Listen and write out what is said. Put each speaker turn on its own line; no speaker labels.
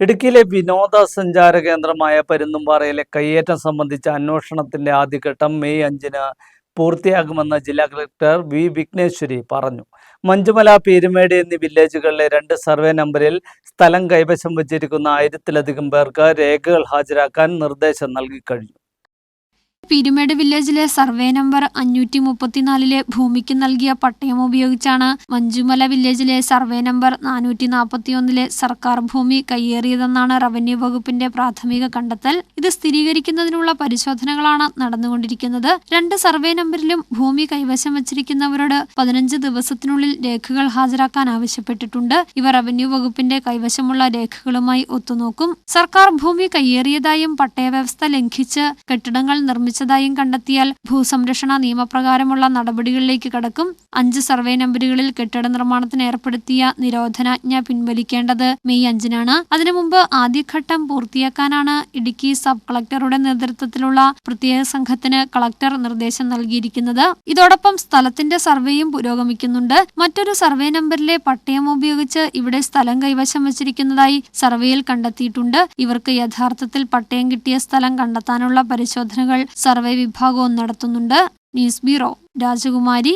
ഇടുക്കിയിലെ വിനോദസഞ്ചാര കേന്ദ്രമായ പരുന്തുംപാറയിലെ കയ്യേറ്റം സംബന്ധിച്ച അന്വേഷണത്തിന്റെ ആദ്യഘട്ടം മെയ് അഞ്ചിന് പൂർത്തിയാകുമെന്ന് ജില്ലാ കളക്ടർ വി വിഘ്നേശ്വരി പറഞ്ഞു. മഞ്ജുമല പീരുമേട് എന്നീ വില്ലേജുകളിലെ രണ്ട് സർവേ നമ്പറിൽ സ്ഥലം കൈവശം വച്ചിരിക്കുന്ന ആയിരത്തിലധികം പേർക്ക് രേഖകൾ ഹാജരാക്കാൻ നിർദ്ദേശം നൽകിക്കഴിഞ്ഞു
പീരുമേട് വില്ലേജിലെ സർവേ നമ്പർ അഞ്ഞൂറ്റി മുപ്പത്തിനാലിലെ ഭൂമിക്ക് നൽകിയ പട്ടയം ഉപയോഗിച്ചാണ് മഞ്ജുമല വില്ലേജിലെ സർവേ നമ്പർ നാനൂറ്റി നാൽപ്പത്തിയൊന്നിലെ സർക്കാർ ഭൂമി കയ്യേറിയതെന്നാണ് റവന്യൂ വകുപ്പിന്റെ പ്രാഥമിക കണ്ടെത്തൽ. ഇത് സ്ഥിരീകരിക്കുന്നതിനുള്ള പരിശോധനകളാണ് നടന്നുകൊണ്ടിരിക്കുന്നത്. രണ്ട് സർവേ നമ്പറിലും ഭൂമി കൈവശം വച്ചിരിക്കുന്നവരോട് പതിനഞ്ച് ദിവസത്തിനുള്ളിൽ രേഖകൾ ഹാജരാക്കാൻ ആവശ്യപ്പെട്ടിട്ടുണ്ട്. ഇവ റവന്യൂ വകുപ്പിന്റെ കൈവശമുള്ള രേഖകളുമായി ഒത്തുനോക്കും. സർക്കാർ ഭൂമി കയ്യേറിയതായും പട്ടയ വ്യവസ്ഥ ലംഘിച്ച് കെട്ടിടങ്ങൾ നിർമ്മിച്ചതായും കണ്ടെത്തിയാൽ ഭൂസംരക്ഷണ നിയമപ്രകാരമുള്ള നടപടികളിലേക്ക് കടക്കും. അഞ്ച് സർവേ നമ്പറുകളിൽ കെട്ടിട നിർമ്മാണത്തിന് ഏർപ്പെടുത്തിയ നിരോധനാജ്ഞ പിൻവലിക്കേണ്ടത് മെയ് അഞ്ചിനാണ്. അതിനു മുമ്പ് ആദ്യഘട്ടം പൂർത്തിയാക്കാനാണ് ഇടുക്കി സബ് കളക്ടറുടെ നേതൃത്വത്തിലുള്ള പ്രത്യേക സംഘത്തിന് കളക്ടർ നിർദ്ദേശം നൽകിയിരിക്കുന്നത്. ഇതോടൊപ്പം സ്ഥലത്തിന്റെ സർവേയും പുരോഗമിക്കുന്നുണ്ട്. മറ്റൊരു സർവേ നമ്പറിലെ പട്ടയം ഉപയോഗിച്ച് ഇവിടെ സ്ഥലം കൈവശം വച്ചിരിക്കുന്നതായി സർവേയിൽ കണ്ടെത്തിയിട്ടുണ്ട്. ഇവർക്ക് യഥാർത്ഥത്തിൽ പട്ടയം കിട്ടിയ സ്ഥലം കണ്ടെത്താനുള്ള പരിശോധനകൾ സർവേ വിഭാഗവും നടത്തുന്നുണ്ട്. ന്യൂസ് ബ്യൂറോ രാജകുമാരി